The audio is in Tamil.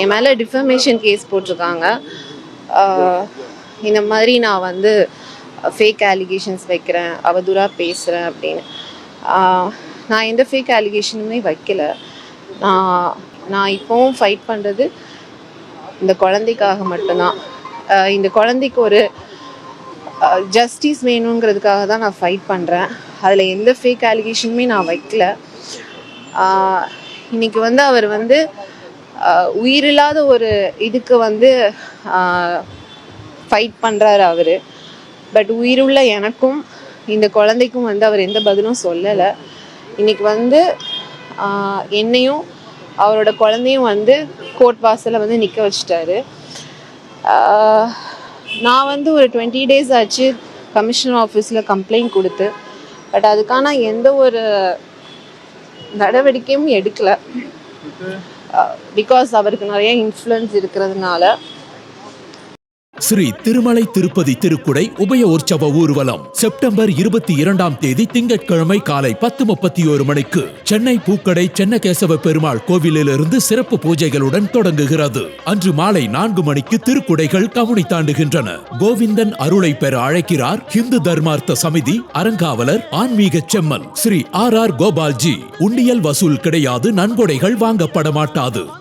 என் மேலே டிஃபமேஷன் கேஸ் போட்டிருக்காங்க. இந்த மாதிரி நான் வந்து ஃபேக் அலிகேஷன்ஸ் வைக்கிறேன் அவதூறாக பேசுகிறேன் அப்படின்னு. நான் எந்த ஃபேக் அலிகேஷனுமே வைக்கல. நான் நான் இப்போவும் ஃபைட் பண்ணுறது இந்த குழந்தைக்காக மட்டும்தான். இந்த குழந்தைக்கு ஒரு ஜஸ்டிஸ் வேணுங்கிறதுக்காக தான் நான் ஃபைட் பண்ணுறேன் அதில் எந்த ஃபேக் அலிகேஷனுமே நான் வைக்கல. இன்றைக்கி வந்து அவர் வந்து உயிரில்லாத ஒரு இதுக்கு வந்து ஃபைட் பண்ணுறாரு அவர். பட் உயிருள்ள எனக்கும் இந்த குழந்தைக்கும் வந்து அவர் எந்த பதிலும் சொல்லலை. இன்னைக்கு வந்து என்னையும் அவரோட குழந்தையும் வந்து கோர்ட் வாசலில் வந்து நிற்க வச்சிட்டாரு. நான் வந்து ஒரு டுவெண்ட்டி டேஸ் ஆச்சு கமிஷனர் ஆஃபீஸில் கம்ப்ளைண்ட் கொடுத்து. பட் அதுக்கான எந்த ஒரு நடவடிக்கையும் எடுக்கலை. பிகாஸ் அவருக்கு நிறைய இன்ஃப்ளூயன்ஸ் இருக்கிறதுனால ஸ்ரீ திருமலை திருப்பதி திருக்குடை உபய உற்சவ ஊர்வலம். செப்டம்பர் இருபத்தி இரண்டாம் தேதி திங்கட்கிழமை காலை பத்து முப்பத்தி ஒரு மணிக்கு சென்னை பூக்கடை சென்னகேசவ பெருமாள் கோவிலிலிருந்து சிறப்பு பூஜைகளுடன் தொடங்குகிறது. அன்று மாலை நான்கு மணிக்கு திருக்குடைகள் கவுனி தாண்டுகின்றன. கோவிந்தன் அருளை பெற அழைக்கிறார் ஹிந்து தர்மார்த்த சமிதி அறங்காவலர் ஆன்மீக செம்மன் ஸ்ரீ ஆர் ஆர் கோபால்ஜி. உண்டியல் வசூல் கிடையாது நன்கொடைகள் வாங்கப்பட மாட்டாது